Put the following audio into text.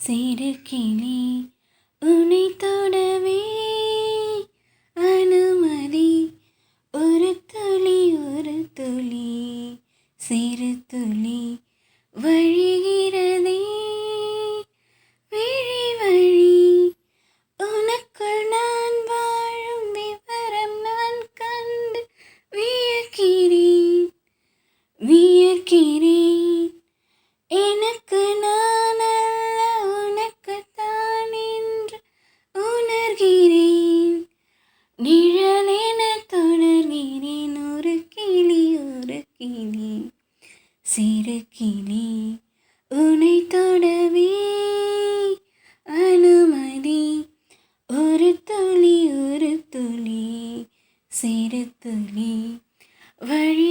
சிறு கிளி உன்னை தொடவே அனுமதி. ஒரு துளி ஒரு துளி சிறு துளி வழி ஒரு துளி ஒரு துளி சிறு துளி வழி